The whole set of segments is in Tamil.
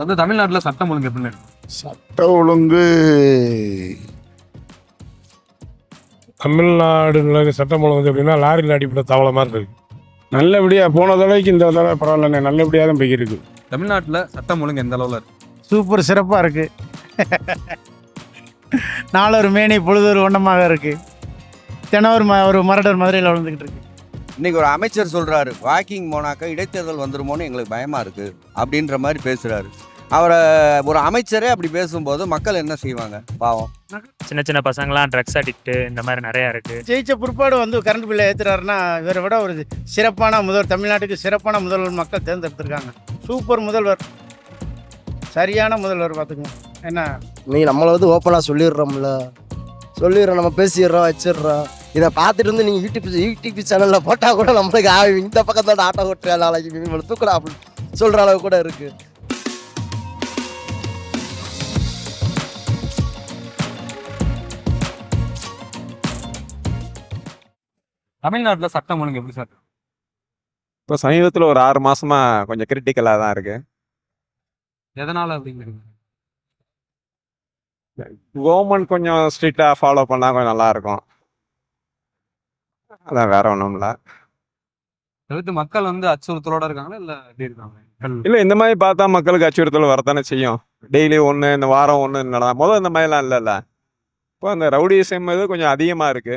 வந்து தமிழ்நாட்டுல சட்டம் ஒழுங்கு எப்படின்னு இருக்கு? சட்ட ஒழுங்கு தமிழ்நாடுல சட்டம் ஒழுங்கு வந்து எப்படின்னா லாரியில் அடிப்பட தவளை மாதிரி இருக்கு. நல்லபடியாக போன தடவைக்கு இந்த தடவை பரவாயில்லண்ணே நல்லபடியாக தான் போய்க்கிருக்கு தமிழ்நாட்டுல சட்டம் ஒழுங்கு எந்த அளவுல இருக்கு? சூப்பர் சிறப்பாக இருக்கு. நாளொரு மேனி பொழுதொரு வண்ணமாக இருக்கு. தினம் ஒரு ம- ஒரு மரடர் மதுரையில் விழுந்துக்கிட்டு இருக்கு. இன்னைக்கு ஒரு அமைச்சர் சொல்றாரு வாக்கிங் போனாக்கா இடைத்தேர்தல் வந்துருமோன்னு எங்களுக்கு பயமா இருக்கு அப்படின்ற மாதிரி பேசுறாரு. அவரை ஒரு அமைச்சரே அப்படி பேசும்போது மக்கள் என்ன செய்வாங்க? பாவம். சின்ன சின்ன பசங்களாம் ட்ரக்ஸ் அடிக்ட்டு இந்த மாதிரி நிறையா இருக்குது ஜெயிச்ச பிற்பாடு வந்து கரண்ட் பில்லை ஏற்றுறாருன்னா இவரை விட ஒரு சிறப்பான முதல்வர் தமிழ்நாட்டுக்கு சிறப்பான முதல்வர் மக்கள் தேர்ந்தெடுத்திருக்காங்க. சூப்பர் முதல்வர். சரியான முதல்வர் பார்த்துக்கணும் என்ன? நீ நம்மளை வந்து ஓப்பனாக சொல்லிடுறோம்ல. சொல்லிடுறோம் நம்ம பேசிடுறோம் வச்சிடுறோம். இதை பார்த்துட்டு வந்து நீங்கள் யூடியூப் யூடியூப் சேனலில் போட்டால் கூட நம்மளுக்கு இந்த பக்கம் தான் ஆட்டோ ஓட்டுற நாளைக்கு தூக்கடா அப்படின்னு சொல்கிற அளவு கூட இருக்குது தமிழ்நாட்டுல சட்டம் ஒழுங்கு எப்படி சார்? இப்போ சமீபத்தில் ஒரு ஆறு மாசமா கொஞ்சம் கிரிட்டிக்கலாக தான் இருக்கு. எதனால அப்படிங்கிறது கவர்மெண்ட் கொஞ்சம் ஸ்ட்ரிக்டாக ஃபாலோ பண்ணால் கொஞ்சம் நல்லா இருக்கும். அதான் வேற ஒன்றும் இல்லை. தவிர்த்து மக்கள் வந்து அச்சுறுத்தலோட இருக்காங்களா இல்ல எப்படி இருக்காங்க? இல்லை இந்த மாதிரி பார்த்தா மக்களுக்கு அச்சுறுத்தல் வரத்தானே செய்யும். டெய்லி ஒன்று இந்த வாரம் ஒன்று நடந்தா முதல் இந்த மாதிரிலாம் இல்லைல்ல. இப்போ அந்த ரவுடிசம் இது கொஞ்சம் அதிகமாக இருக்கு.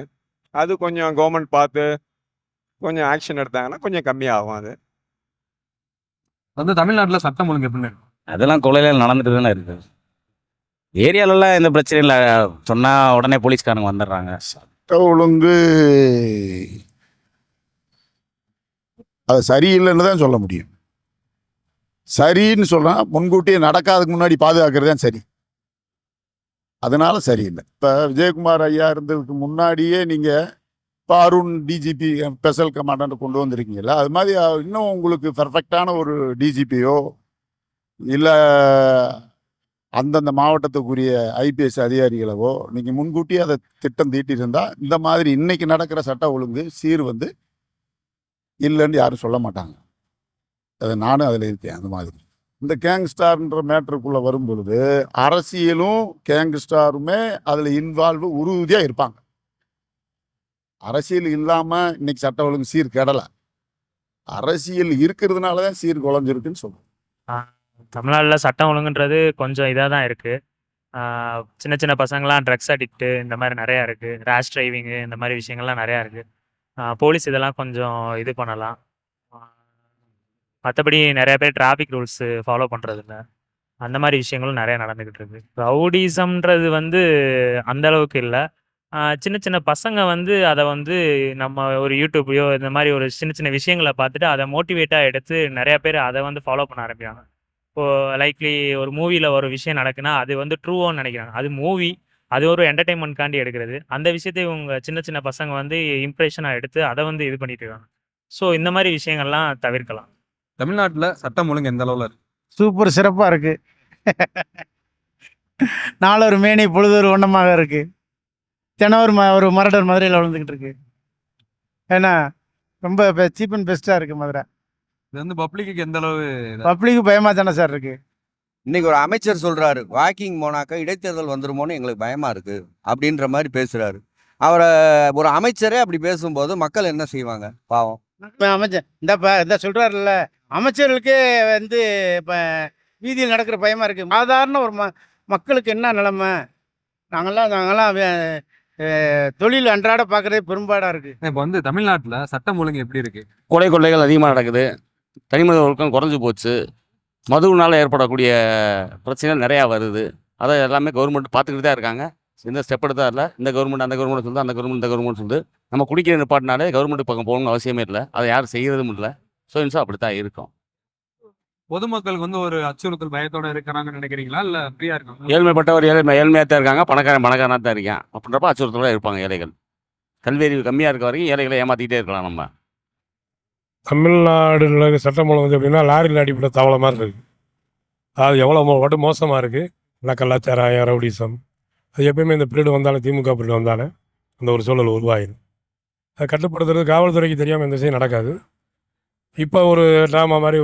அது கொஞ்சம் கவர்மெண்ட் பார்த்து கொஞ்சம் ஆக்ஷன் எடுத்தாங்கன்னா கொஞ்சம் கம்மியாகும் அது. வந்து தமிழ்நாட்டுல சட்டம் ஒழுங்கு இருக்கு? அதெல்லாம் கொலையில நடந்துட்டு தானே இருக்கு. ஏரியாலலாம் எந்த பிரச்சனையும் இல்லை. சொன்னால் உடனே போலீஸ்காரங்க வந்துடுறாங்க. சட்ட ஒழுங்கு அது சரியில்லைன்னு தான் சொல்ல முடியும். சரின்னு சொல்றேன் முன்கூட்டியே நடக்காததுக்கு முன்னாடி பாதுகாக்கிறது தான் சரி. அதனால சரியில்லை. இப்போ விஜயகுமார் ஐயா இருந்ததுக்கு முன்னாடியே நீங்கள் இப்போ அருண் டிஜிபி ஸ்பெஷல் கமாண்டன்ட் கொண்டு வந்திருக்கீங்கல்ல அது மாதிரி இன்னும் உங்களுக்கு பர்ஃபெக்டான ஒரு டிஜிபியோ இல்லை அந்தந்த மாவட்டத்துக்குரிய ஐபிஎஸ் அதிகாரிகளவோ நீங்கள் முன்கூட்டியே அதை திட்டம் தீட்டியிருந்தால் இந்த மாதிரி இன்னைக்கு நடக்கிற சட்ட ஒழுங்கு சீர் வந்து இல்லைன்னு யாரும் சொல்ல மாட்டாங்க. அது நானும் அதில் இருக்கேன் அந்த மாதிரி. இந்த கேங்ஸ்டார்ன்ற மேட்டருக்குள்ளே வரும் பொழுது அரசியலும் கேங்ஸ்டாருமே அதில் இன்வால்வ் உறுதியாக இருப்பாங்க. அரசியல் இல்லாமல் இன்னைக்கு சட்ட ஒழுங்கு சீர் கெடலை. அரசியல் இருக்கிறதுனால தான் சீர் குழஞ்சிருக்குன்னு சொல்லுவோம் தமிழ்நாட்டில் சட்டம் ஒழுங்குன்றது கொஞ்சம் இதாக தான் இருக்குது சின்ன சின்ன பசங்களாம் ட்ரக்ஸ் அடிக்ட்டு இந்த மாதிரி நிறையா இருக்குது ரேஷ் டிரைவிங்கு இந்த மாதிரி விஷயங்கள்லாம் நிறையா இருக்குது போலீஸ் இதெல்லாம் கொஞ்சம் இது பண்ணலாம். மற்றபடி நிறைய பேர் டிராஃபிக் ரூல்ஸு ஃபாலோ பண்ணுறதில்ல அந்த மாதிரி விஷயங்களும் நிறையா நடந்துக்கிட்டு இருக்கு. ரவுடிசம்ன்றது வந்து அந்த அளவுக்கு இல்லை. சின்ன சின்ன பசங்க வந்து அதை வந்து நம்ம ஒரு யூடியூப்லையோ இந்த மாதிரி ஒரு சின்ன சின்ன விஷயங்களை பார்த்துட்டு அதை மோட்டிவேட்டாக எடுத்து நிறையா பேர் அதை வந்து ஃபாலோ பண்ண ஆரம்பிக்கிறாங்க. இப்போது லைக்லி ஒரு மூவியில் ஒரு விஷயம் நடக்குன்னா அது வந்து ட்ரூவோன்னு நினைக்கிறாங்க. அது மூவி அது ஒரு என்டர்டைன்மெண்ட்காண்டி எடுக்கிறது. அந்த விஷயத்தை இவங்க சின்ன சின்ன பசங்க வந்து இம்ப்ரெஷனாக எடுத்து அதை வந்து இது பண்ணிட்டு இருக்காங்க. ஸோ இந்த மாதிரி விஷயங்கள்லாம் தவிர்க்கலாம். தமிழ்நாட்டுல சட்டம் ஒழுங்கு எந்த அளவுல இருக்கு? சூப்பர் சிறப்பாக இருக்கு. நாளொரு மேனி பொழுதொரு வண்ணமாக இருக்கு. தினம் ஒரு ம ஒரு மரடர் மதுரையில் விழுந்துக்கிட்டு இருக்கு. ஏன்னா ரொம்ப சீப் அண்ட் பெஸ்ட்டாக இருக்குது மதுரை. இது வந்து பப்ளிக்கு எந்த அளவு பப்ளிக்கு பயமாக தானே சார் இருக்குது இன்னைக்கு ஒரு அமைச்சர் சொல்றாரு வாக்கிங் போனாக்கா இடைத்தேர்தல் வந்துருமோன்னு எங்களுக்கு பயமா இருக்கு அப்படின்ற மாதிரி பேசுறாரு. அவரை ஒரு அமைச்சரே அப்படி பேசும்போது மக்கள் என்ன செய்வாங்க? பாவம். அமைச்சர் இந்தப்பா இந்த சொல்கிறாருல்ல அமைச்சர்களுக்கே வந்து இப்போ வீதியில் நடக்கிற பயமாக இருக்குது சாதாரண ஒரு ம மக்களுக்கு என்ன நிலமை? நாங்கள்லாம் நாங்கள்லாம் தொழில் அன்றாட பார்க்குறதே பெரும்பாடாக இருக்குது இப்போ வந்து தமிழ்நாட்டுல சட்டம் ஒழுங்கு எப்படி இருக்கு? கொலை கொள்ளைகள் அதிகமாக நடக்குது. தனிமனித ஒழுக்கம் குறைஞ்சு போச்சு. மதுவினால் ஏற்படக்கூடிய பிரச்சனைகள் நிறையா வருது. அதை எல்லாமே கவர்மெண்ட் பார்த்துக்கிட்டு தான் இருக்காங்க. எந்த ஸ்டெப் எடுத்தா இல்லை இந்த கவர்மெண்ட் அந்த கவர்மெண்ட் சொல்லுது அந்த கவர்மெண்ட் இந்த கவர்மெண்ட் சொல்லுது. நம்ம குடிக்கிற நிப்பாட்டினாலே கவர்மெண்ட் பக்கம் போகணும்னு அவசியமே இல்லை. அதை யாரும் செய்கிறதும் இல்லை. ஸோ இன்சா அப்படி தான் இருக்கும். பொதுமக்களுக்கு வந்து ஒரு அச்சுறுத்தல் பயத்தோட இருக்கிறாங்கன்னு நினைக்கிறீங்களா? இல்ல ஃப்ரீயா இருக்காங்க ஏழ்மைப்பட்டவர் ஏழ்மை ஏழ்மையாக தான் இருக்காங்க. பணக்காரன் பணக்காரனாக தான் இருக்கான். அப்படின்றப்ப அச்சுறுத்தலாக இருப்பாங்க ஏழைகள். கல்வி அறிவு கம்மியாக இருக்க வரைக்கும் ஏழைகளை ஏமாற்றிக்கிட்டே இருக்கலாம் நம்ம. தமிழ்நாடுல சட்டம் ஒழுங்கு வந்து எப்படின்னா லாரியில் அடிப்பட தவளை மாதிரி இருக்கு. அது எவ்வளோ வட்டு மோசமாக இருக்குது இல்லை கலாச்சாரம் ரவுடிசம். அது எப்பயுமே இந்த பீரியட் வந்தாலும் திமுக பீரியட் வந்தாலும் அந்த ஒரு சூழல் உருவாகிடும் அதை கட்டுப்படுத்துறது காவல்துறைக்கு தெரியாமல் எந்த விஷயம் நடக்காது. இப்போ ஒரு ட்ராமா மாதிரி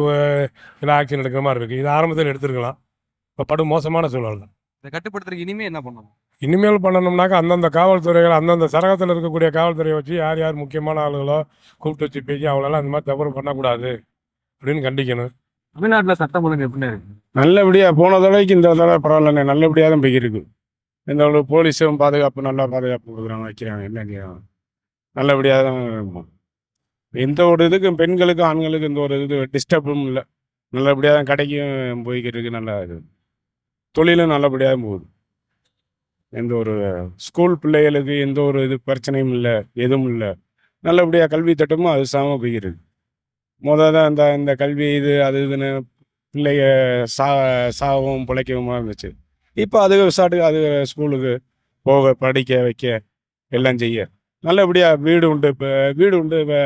இல்லை ஆக்ஷன் எடுக்கிற மாதிரி இருக்குது இது ஆரம்பத்தில் எடுத்துருக்கலாம். இப்போ படு மோசமான சூழல் தான். இதை கட்டுப்படுத்துறதுக்கு இனிமே என்ன பண்ணணும்? இனிமேல் பண்ணணும்னாக்கா அந்தந்த காவல்துறைகள் அந்தந்த சரகத்தில் இருக்கக்கூடிய காவல்துறையை வச்சு யார் யார் முக்கியமான ஆளுகளோ கூப்பிட்டு வச்சு பேசி அவங்களெல்லாம் இந்த மாதிரி தவறு பண்ணக்கூடாது அப்படின்னு கண்டிக்கணும். தமிழ்நாட்டுல சட்டம் ஒழுங்கு எப்படி இருக்கு? நல்லபடியாக போன தடவைக்கு இந்த தடவை பரவாயில்லண்ணே நல்லபடியாக தான் போய்க்கிருக்கு இந்த ஒரு போலீஸும் பாதுகாப்பு நல்லா பாதுகாப்பு கொடுக்குறாங்க வைக்கிறாங்க என்ன நல்லபடியாக தான் இருக்கும் எந்த ஒரு இதுக்கும் பெண்களுக்கும் ஆண்களுக்கும் எந்த ஒரு இது டிஸ்டர்பும் இல்லை. நல்லபடியாக தான் கடைக்கும் போய்க்கிறதுக்கு நல்லா இது. தொழிலும் நல்லபடியாக போகுது. எந்த ஒரு ஸ்கூல் பிள்ளைகளுக்கு எந்த ஒரு இது பிரச்சனையும் இல்லை எதுவும் இல்லை. நல்லபடியாக கல்வி திட்டமும் அது சாம போய்க்கிட்டு இருக்கு. தான் இந்த இந்த கல்வி இது அது இதுன்னு பிள்ளைய சா சாகவும் பிழைக்கவுமா இருந்துச்சு. இப்போ அது விசாட்டுக்கு அது ஸ்கூலுக்கு போக படிக்க வைக்க எல்லாம் செய்ய. நல்லபடியாக வீடு உண்டு இப்போ வீடு உண்டு இப்போ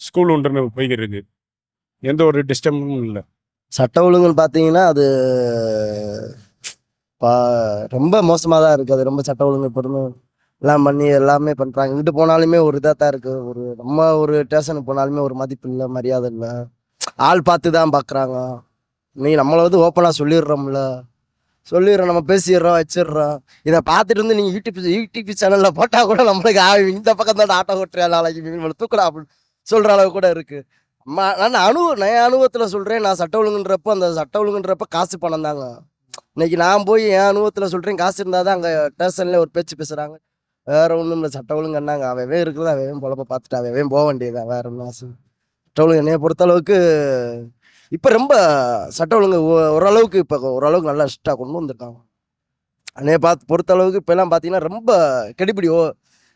ஸ்கூல் உண்டுன்னு போய்கிட்டு இருக்கு. எந்த ஒரு டிஸ்டர்பும் இல்லை. சட்ட ஒழுங்குன்னு பார்த்தீங்கன்னா அது பா ரொம்ப மோசமாக தான் இருக்குது அது ரொம்ப சட்ட ஒழுங்கு பொறுமை எல்லாம் பண்ணி எல்லாமே பண்ணுறாங்க இங்கிட்டு போனாலுமே ஒரு இதாக தான் இருக்குது ஒரு நம்ம ஒரு ஸ்டேஷனுக்கு போனாலுமே ஒரு மதிப்பு இல்லை மரியாதை இல்லை. ஆள் பார்த்து தான் பார்க்குறாங்க நீ நம்மளை வந்து ஓப்பனாக சொல்லிடுறோம்ல. சொல்லிடுறோம் நம்ம பேசிடுறோம் வச்சிடுறோம். இதை பார்த்துட்டு வந்து நீங்கள் யூடியூப் யூடியூப் சேனலில் போட்டால் கூட நம்மளுக்கு இந்த பக்கம் தான் ஆட்டோ ஓட்டுறியா நாளைக்கு மீன் தூக்கலாம் அப்படின்னு சொல்கிற அளவு கூட இருக்குது அம்மா நான் அனுபவ நான் அனுபவத்தில் சொல்கிறேன் நான் சட்ட ஒழுங்குன்றப்போ அந்த சட்ட ஒழுங்குன்றப்போ காசு பணம் தாங்க. இன்னைக்கு நான் போய் என் அனுபவத்தில் சொல்கிறேன் காசு இருந்தால் தான் அங்கே ஸ்டேஷனில் ஒரு பேச்சு பேசுகிறாங்க வேற ஒன்றும் இல்லை சட்ட ஒழுங்குன்னாங்க அவவே இருக்கிறத அவன் பொழப்ப பார்த்துட்டு அவன் போக வேண்டியதான் வேற ஒன்றும் ஆசை சட்ட ஒழுங்கு என்னைய பொறுத்தளவுக்கு இப்போ ரொம்ப சட்ட ஒழுங்கு ஓ- ஓரளவுக்கு இப்போ ஓரளவுக்கு நல்லா ஸ்ட்ரிக்டாக கொண்டு வந்துருக்காங்க அன்னைய பார்த்து பொறுத்தளவுக்கு இப்போலாம் பார்த்தீங்கன்னா ரொம்ப கெடுபிடி ஓ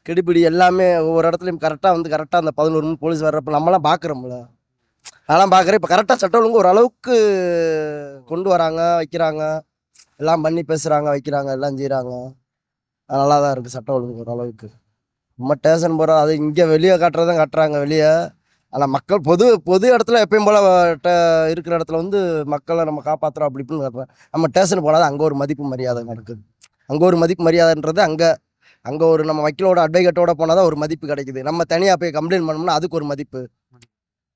கெடுபிடி எல்லாமே ஒவ்வொரு இடத்துலையும் கரெக்டாக வந்து கரெக்டாக அந்த பதினோரு மணி போலீஸ் வர்றப்ப நம்மலாம் பார்க்குறோம்ல அதெல்லாம் பார்க்குறேன் இப்போ கரெக்டாக சட்ட ஒழுங்கு ஓரளவுக்கு கொண்டு வராங்க வைக்கிறாங்க. எல்லாம் பண்ணி பேசுகிறாங்க வைக்கிறாங்க எல்லாம் செய்கிறாங்க நல்லா தான் இருக்குது சட்ட ஒழுங்கு ஓரளவுக்கு. நம்ம ஸ்டேஷன் போகிறோம் அது இங்கே வெளியே காட்டுறதான் காட்டுறாங்க வெளியே. ஆனால் மக்கள் பொது பொது இடத்துல எப்பயும் போல் இருக்கிற இடத்துல வந்து மக்களை நம்ம காப்பாற்றுறோம் அப்படி இப்படின்னு நம்ம ஸ்டேஷன் போனால் அங்கே ஒரு மதிப்பு மரியாதை நடக்குது. அங்கே ஒரு மதிப்பு மரியாதைன்றது அங்கே அங்கே ஒரு நம்ம வக்கீலோட அட்வொகேட்டோட போனால் தான் ஒரு மதிப்பு கிடைக்குது. நம்ம தனியாக போய் கம்ப்ளைண்ட் பண்ணோம்னா அதுக்கு ஒரு மதிப்பு.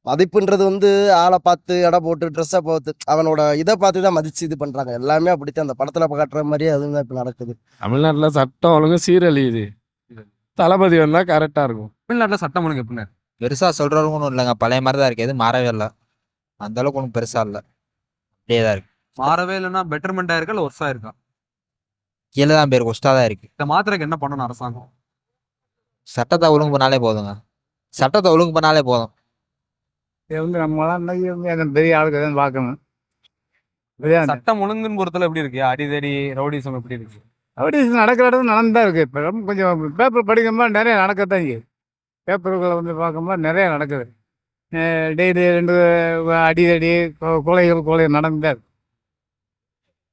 மதிப்புன்றது வந்து ஆளை பார்த்து எடை போட்டு ட்ரெஸ்ஸை பார்த்து அவனோட இதை பார்த்து தான் மதித்து இது பண்ணுறாங்க எல்லாமே அப்படித்தான். அந்த படத்தில் காட்டுற மாதிரியே அதுவும் தான் இப்போ நடக்குது. தமிழ்நாட்டில் சட்டம் ஒழுங்கு சீரழியுது. தளபதி வந்தால் கரெக்டாக இருக்கும். தமிழ்நாட்டுல சட்டம் ஒழுங்கு எப்படி இருக்கு பெருசா சொல்றவங்க ஒன்றும் இல்லைங்க. பழைய மாதிரி தான் இருக்கு. எதுவும் மாறவே இல்லை. அந்த அளவுக்கு ஒன்றும் பெருசா இல்லை. அப்படியே தான் இருக்கு. மாறவே இல்லைன்னா பெட்டர்மெண்டா இருக்கா? இல்ல ஒர்ஸா இருக்கா? கீழே தான் பேர் ஒஸ்டா தான் இருக்கு. இதை மாத்திரக்கு என்ன பண்ணணும் அரசாங்கம்? சட்டத்தை ஒழுங்கு பண்ணாலே போதுங்க. சட்டத்தை ஒழுங்கு பண்ணாலே போதும். இது வந்து நம்மளாம் பெரிய ஆளுக்கு பார்க்கணும். சட்டம் ஒழுங்குன்னு பொறுத்தல எப்படி இருக்கு? அடிதடி ரவுடிசம் எப்படி இருக்கு? அப்படி நடக்கிற இடத்துல நடந்து தான் இருக்குது இப்போ ரொம்ப கொஞ்சம் பேப்பர் படிக்கும்போது நிறைய நடக்கத்தான் செய்யுது. பேப்பர்களை வந்து பார்க்கும்போது நிறைய நடக்குது. டெய்லி ரெண்டு அடிதடி கொலைகள் கொலை நடந்து தான் இருக்கு.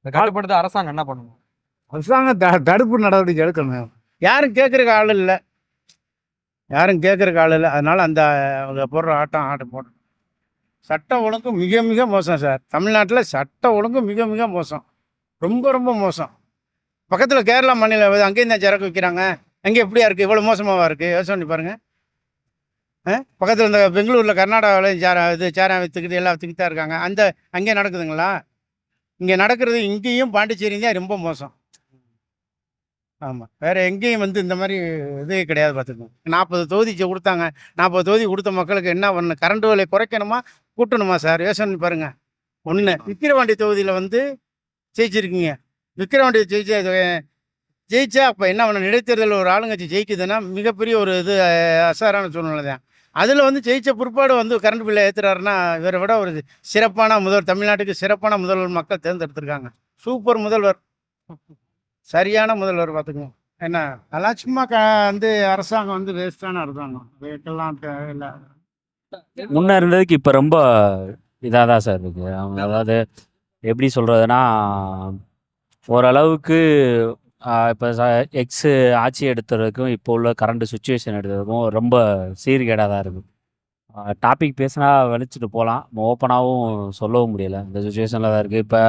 இதை கட்டுப்படுத்த அரசாங்கம் என்ன பண்ணணும் அரசாங்கம் த தடுப்பு நடவடிக்கை எடுக்கணும். யாரும் கேட்குறக்கு ஆள் இல்லை. யாரும் கேட்குறக்கு ஆள் இல்லை. அதனால அந்த அவங்க போடுற ஆட்டம் ஆட்டம் போடணும். சட்ட ஒழுங்கு மிக மிக மோசம் சார். தமிழ்நாட்டில் சட்ட ஒழுங்கு மிக மிக மோசம். ரொம்ப ரொம்ப மோசம். பக்கத்தில் கேரளா மாநிலம் அங்கேயும் தான் சரக்கு விற்கிறாங்க அங்கே எப்படியா இருக்குது இவ்வளோ மோசமாவா இருக்குது யோசனை பாருங்கள் பக்கத்தில் இந்த பெங்களூரில் கர்நாடகாவிலையும் சேர இது சேரம் விற்றுக்கிட்டு எல்லாம் விற்றுக்கிட்டு தான் இருக்காங்க. அந்த அங்கே நடக்குதுங்களா? இங்கே நடக்கிறது இங்கேயும் பாண்டிச்சேரியும் தான் ரொம்ப மோசம். ஆமாம் வேறு எங்கேயும் வந்து இந்த மாதிரி இது கிடையாது பார்த்துக்கோங்க. நாற்பது தொகுதி செ- கொடுத்தாங்க. நாற்பது தொகுதி கொடுத்த மக்களுக்கு என்ன பண்ணணும்? கரண்ட் விலை குறைக்கணுமா? கூட்டணுமா சார்? யோசனை பண்ணி பாருங்க ஒன்று விக்கிரவாண்டி தொகுதியில் வந்து ஜெயிச்சிருக்கீங்க. விக்கிரவாண்டி ஜெயிச்ச ஜெயிச்சா அப்போ என்ன பண்ணணும்? இடைத்தேர்தலில் ஒரு ஆளுங்கட்சி ஜெயிக்குதுன்னா மிகப்பெரிய ஒரு இது அசாரான சூழ்நிலை தான். அதில் வந்து ஜெயிச்ச பிற்பாடு வந்து கரண்ட் பில்லை ஏற்றுறாருன்னா இவரை விட ஒரு சிறப்பான முதல்வர் தமிழ்நாட்டுக்கு சிறப்பான முதல்வர் மக்கள் தேர்ந்தெடுத்திருக்காங்க. சூப்பர் முதல்வர். சரியான முதல்வர் பார்த்துக்கோங்க. என்ன? அதெல்லாம் சும்மா க வந்து அரசாங்கம் வந்து வேஸ்டான அரசாங்கம் இதுக்கெல்லாம் தேவையில்லை முன்ன இருந்ததுக்கு இப்போ ரொம்ப இதாக தான் சார் இருக்கு. அவங்க அதாவது எப்படி சொல்கிறதுனா ஓரளவுக்கு இப்போ எக்ஸு ஆட்சி எடுத்ததுக்கும் இப்போ உள்ள கரண்ட் சுச்சுவேஷன் எடுத்ததுக்கும் ரொம்ப சீர்கேடாக தான் இருக்குது டாபிக் பேசினா வெளிச்சிட்டு போகலாம் ஓப்பனாகவும் சொல்லவும் முடியலை. இந்த சுச்சுவேஷனில் தான் இருக்குது இப்போ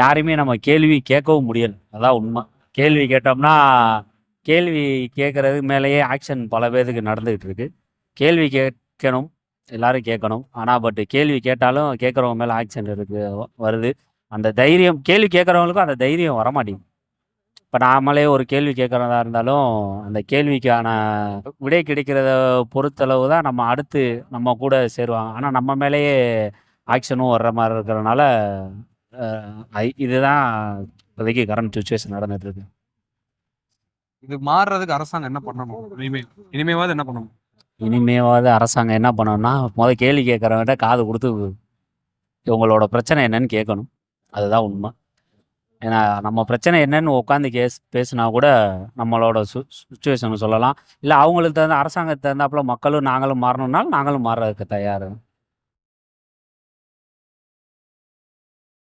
யாரையுமே நம்ம கேள்வி கேட்கவும் முடியலை. அதான் உண்மை. கேள்வி கேட்டோம்னா கேள்வி கேட்குறதுக்கு மேலேயே ஆக்ஷன் பல பேருக்கு நடந்துக்கிட்டு இருக்குது கேள்வி கேட்கணும். எல்லாரும் கேட்கணும். ஆனால் பட் கேள்வி கேட்டாலும் கேட்குறவங்க மேலே ஆக்ஷன் இருக்குது வருது. அந்த தைரியம் கேள்வி கேட்குறவங்களுக்கும் அந்த தைரியம் வரமாட்டேங்குது. இப்போ நாமளே ஒரு கேள்வி கேட்குறதா இருந்தாலும் அந்த கேள்விக்கான விடை கிடைக்கிறத பொறுத்தளவு தான் நம்ம அடுத்து நம்ம கூட சேருவாங்க. ஆனால் நம்ம மேலேயே ஆக்ஷனும் வர்ற மாதிரி இருக்கிறனால இதுதான் இப்போதைக்கு கரண்ட் சுச்சுவேஷன் நடந்துட்டு இருக்கு. இது மாறுறதுக்கு அரசாங்கம் என்ன பண்ணணும்? இனிமே இனிமேவாது என்ன பண்ணணும்? இனிமேவாவது அரசாங்கம் என்ன பண்ணணும்னா முத கேள்வி கேட்குறவன்ட்ட காது கொடுத்து உங்களோட பிரச்சனை என்னன்னு கேட்கணும் அதுதான் உண்மை. ஏன்னா நம்ம பிரச்சனை என்னன்னு உட்காந்து கேஸ் பேசினா கூட நம்மளோட சு சுச்சுவேஷன் சொல்லலாம். இல்லை அவங்களுக்கு தகுந்த அரசாங்கத்துக்கு தகுந்தாப்புல மக்களும் நாங்களும் மாறணும்னாலும் நாங்களும் மாறுறதுக்கு தயார்.